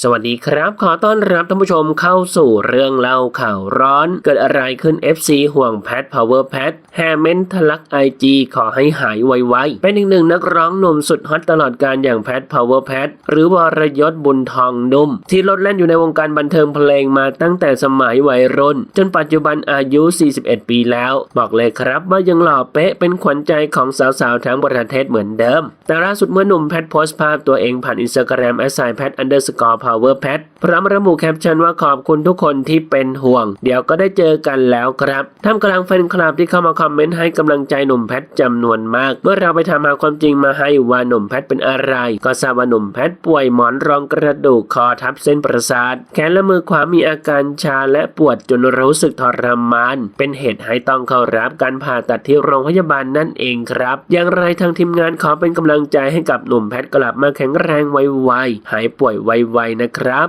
สวัสดีครับ ขอต้อนรับท่านผู้ชมเข้าสู่เรื่องเล่าข่าวร้อน เกิดอะไรขึ้น FC ห่วงแพท Power แพทแฮเมนทะลักไอจีขอให้หายไวๆ เป็นอีกหนึ่งนักร้องหนุ่มสุดฮอตตลอดการอย่างแพท Power แพทหรือวรยศบุญทองนุ่ม ที่ลดแล่นอยู่ในวงการบันเทิงเพลงมาตั้งแต่สมัยวัยรุ่น จนปัจจุบันอายุ 41 ปีแล้ว บอกเลยครับว่ายังหล่อเป๊ะเป็นขวัญใจของสาวๆทั้งประเทศเหมือนเดิม แต่ล่าสุดเมื่อหนุ่มแพทโพสต์ภาพตัวเองผ่านอินสตาแกรมแอสไซแพท underscore power pad พร้อมระบุแคปชั่นว่าขอบคุณทุกคนที่เป็นห่วง เดี๋ยวก็ได้เจอกันแล้วครับท่ามกลางแฟนคลับที่เข้ามาคอมเมนต์ให้กำลังใจหนุ่มแพทจำนวนมาก เมื่อเราไปถามหาความจริงมาให้ว่าหนุ่มแพทเป็นอะไร ก็ทราบว่าหนุ่มแพทป่วยหมอนรองกระดูกคอทับเส้นประสาทแขนและมือขวามีอาการชาและปวดจนรู้สึกทรมาน เป็นเหตุให้ต้องเข้ารับการผ่าตัดที่โรงพยาบาลนั่นเองครับ อย่างไรทางทีมงานขอเป็นกำลังใจให้กับหนุ่มแพทกลับมาแข็งแรงไวๆหายป่วยไวๆนะครับ